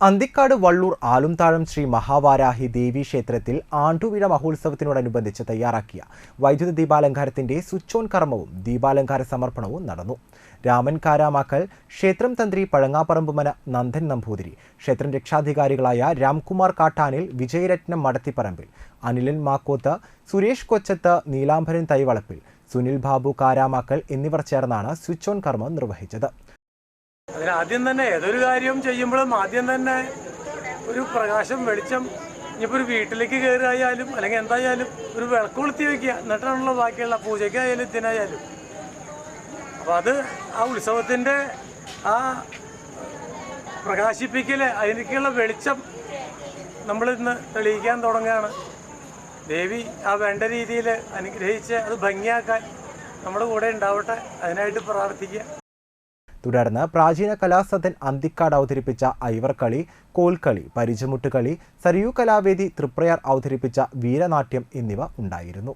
അന്തിക്കാട് വള്ളൂർ ആലുംതാഴം ശ്രീ മഹാവാരാഹി ദേവി ക്ഷേത്രത്തിൽ ആണ്ടുവിഴ മഹോത്സവത്തിനോടനുബന്ധിച്ച് തയ്യാറാക്കിയ വൈദ്യുത ദീപാലങ്കാരത്തിന്റെ സ്വിച്ച് ഓൺ കർമ്മവും ദീപാലങ്കാര സമർപ്പണവും നടന്നു. രാമൻ കാരാമാക്കൽ ക്ഷേത്രം തന്ത്രി പഴങ്ങാപ്പറമ്പുമന നന്ദൻ നമ്പൂതിരി ക്ഷേത്രം രക്ഷാധികാരികളായ രാംകുമാർ കാട്ടാനിൽ വിജയരത്നം മടത്തിപ്പറമ്പിൽ അനിലൻ മാക്കോത്ത് സുരേഷ് കൊച്ചത്ത് നീലാംബരൻ തൈവളപ്പിൽ സുനിൽ ബാബു കാരാമാക്കൽ എന്നിവർ ചേർന്നാണ് സ്വിച്ച് ഓൺ കർമ്മം നിർവഹിച്ചത്. അതിന് ആദ്യം തന്നെ ഏതൊരു കാര്യം ചെയ്യുമ്പോഴും ആദ്യം തന്നെ ഒരു പ്രകാശം വെളിച്ചം ഇനിയിപ്പോൾ ഒരു വീട്ടിലേക്ക് കയറിയായാലും അല്ലെങ്കിൽ എന്തായാലും ഒരു വിളക്ക് കൊളുത്തി വെക്കുക. എന്നിട്ടാണല്ലോ ബാക്കിയുള്ള പൂജയ്ക്കായാലും ഇതിനായാലും. അപ്പോൾ അത് ആ ഉത്സവത്തിന്റെ ആ പ്രകാശിപ്പിക്കൽ അതിലേക്കുള്ള വെളിച്ചം നമ്മളിന്ന് തെളിയിക്കാൻ തുടങ്ങുകയാണ്. ദേവി ആ വേണ്ട രീതിയിൽ അനുഗ്രഹിച്ച് അത് ഭംഗിയാക്കാൻ നമ്മുടെ കൂടെ ഉണ്ടാവട്ടെ. അതിനായിട്ട് പ്രാർത്ഥിക്കുക. തുടർന്ന് പ്രാചീന കലാസദൻ അന്തിക്കാട് അവതരിപ്പിച്ച ഐവർകളി കോൽക്കളി പരിചമുട്ടുകളി സരിയു കലാവേദി തൃപ്രയാർ അവതരിപ്പിച്ച വീരനാട്യം എന്നിവ ഉണ്ടായിരുന്നു.